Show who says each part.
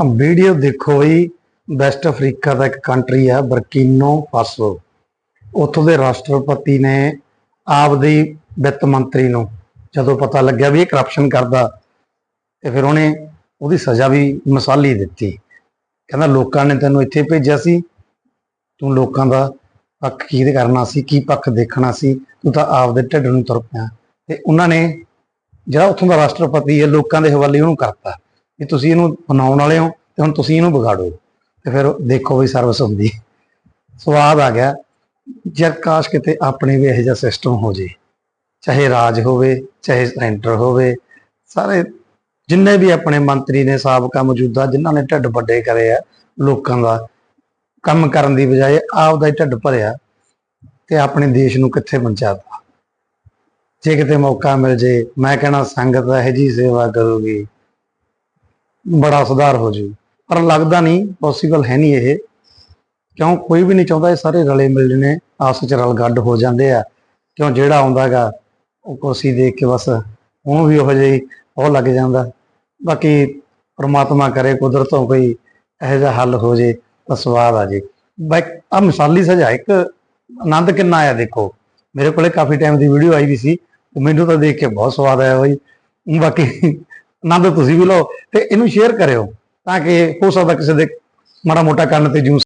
Speaker 1: Video ਦੇਖੋ ਬਈ West Africa ਦਾ ਇੱਕ ਕੰਟਰੀ ਹੈ ਬਰਕੀਨੋ ਫਾਸੋ ਉੱਥੋਂ ਦੇ ਰਾਸ਼ਟਰਪਤੀ ਨੇ ਆਪਦੀ ਵਿੱਤ ਮੰਤਰੀ ਨੂੰ ਜਦੋਂ ਪਤਾ ਲੱਗਿਆ ਵੀ ਇਹ ਕਰਪਸ਼ਨ ਕਰਦਾ, ਤੇ ਫਿਰ ਉਹਨੇ ਉਹਦੀ ਸਜ਼ਾ ਵੀ ਮਿਸਾਲੀ ਦਿੱਤੀ। ਕਹਿੰਦਾ ਲੋਕਾਂ ਨੇ ਤੈਨੂੰ ਇੱਥੇ ਭੇਜਿਆ ਸੀ, ਤੂੰ ਲੋਕਾਂ ਦਾ ਪੱਖ ਕੀ ਕਰਨਾ ਸੀ, ਕੀ ਪੱਖ ਦੇਖਣਾ ਸੀ, ਤੂੰ ਤਾਂ ਆਪਦੇ ਢਿੱਡ ਨੂੰ ਤੁਰ ਪਿਆ। ਤੇ ਉਹਨਾਂ ਨੇ ਜਿਹੜਾ ਉੱਥੋਂ ਦਾ ਰਾਸ਼ਟਰਪਤੀ ਹੈ, ਲੋਕਾਂ ਦੇ ਹਵਾਲੇ ਉਹਨੂੰ ਕਰਤਾ। ਵੀ ਤੁਸੀਂ ਇਹਨੂੰ ਬਣਾਉਣ ਵਾਲੇ ਹੋ ਤੇ ਹੁਣ ਤੁਸੀਂ ਇਹਨੂੰ ਵਿਗਾੜੋ। ਤੇ ਫਿਰ ਦੇਖੋ ਵੀ ਸਰਵਿਸ ਹੁੰਦੀ। ਸਵਾਦ ਆ ਗਿਆ। ਜਦ ਕਾਸ਼ ਕਿਤੇ ਆਪਣੇ ਵੀ ਇਹੋ ਜਿਹਾ ਸਿਸਟਮ ਹੋ ਜੇ। ਚਾਹੇ ਰਾਜ ਹੋਵੇ, ਚਾਹੇ ਸੈਂਟਰ ਹੋਵੇ। ਸਾਰੇ ਜਿੰਨੇ ਵੀ ਆਪਣੇ ਮੰਤਰੀ ਨੇ, ਸਾਬਕਾ ਮੌਜੂਦਾ, ਜਿਨ੍ਹਾਂ ਨੇ ਢਿੱਡ ਵੱਡੇ ਕਰੇ ਆ ਲੋਕਾਂ ਦਾ, ਕੰਮ ਕਰਨ ਦੀ ਬਜਾਏ ਆਪਦਾ ਹੀ ਢਿੱਡ ਭਰਿਆ ਤੇ ਆਪਣੇ ਦੇਸ਼ ਨੂੰ ਕਿੱਥੇ ਪਹੁੰਚਾਤਾ। ਜੇ ਕਿਤੇ ਮੌਕਾ ਮਿਲ ਜੇ, ਮੈਂ ਕਹਿਣਾ ਸੰਗਤ ਇਹੋ ਜੀ ਸੇਵਾ ਕਰੂਗੀ। ਬੜਾ ਸੁਧਾਰ ਹੋ ਜੂ ਪਰ ਲੱਗਦਾ ਨਹੀਂ ਪੋਸੀਬਲ ਹੈ ਨਹੀਂ ਇਹ। ਕਿਉਂ? ਕੋਈ ਵੀ ਨਹੀਂ ਚਾਹੁੰਦਾ ਇਹ ਸਾਰੇ ਰਲੇ ਮਿਲੇ ਨੇ, ਆਪਸ ਵਿੱਚ ਰਲ ਗੱਡ ਹੋ ਜਾਂਦੇ ਆ। ਕਿਉਂ? ਜਿਹੜਾ ਆਉਂਦਾਗਾ ਉਹ ਕੁਰਸੀ ਦੇਖ ਕੇ ਬਸ ਉਹਨੂੰ ਵੀ ਉਹੋ ਜਿਹੀ ਉਹ ਲੱਗ ਜਾਂਦਾ। ਬਾਕੀ ਪ੍ਰਮਾਤਮਾ ਕਰੇ, ਕੁਦਰਤੋਂ ਕੋਈ ਇਹੋ ਜਿਹਾ ਹੱਲ ਹੋ ਜੇ, ਤਾਂ ਸਵਾਦ ਆ ਜੇ। ਬਾਈ ਆ ਮਿਸਾਲੀ ਸਜ਼ਾ ਇੱਕ ਆਨੰਦ ਕਿੰਨਾ ਆਇਆ ਦੇਖੋ। ਮੇਰੇ ਕੋਲੇ ਕਾਫੀ ਟਾਈਮ ਦੀ ਵੀਡੀਓ ਆਈ ਵੀ ਸੀ ਉਹ ਮੈਨੂੰ ਤਾਂ ਦੇਖ ਕੇ ਬਹੁਤ ਸਵਾਦ ਆਇਆ ਬਾਈ। ਬਾਕੀ ਆਨੰਦ ਤੁਸੀਂ ਵੀ ਲਓ ਤੇ ਇਹਨੂੰ ਸ਼ੇਅਰ ਕਰਿਓ ਤਾਂ ਕਿ ਹੋ ਸਕਦਾ ਕਿਸੇ ਦੇ ਮਾੜਾ ਮੋਟਾ ਕੰਨ ਤੇ ਜੂਸ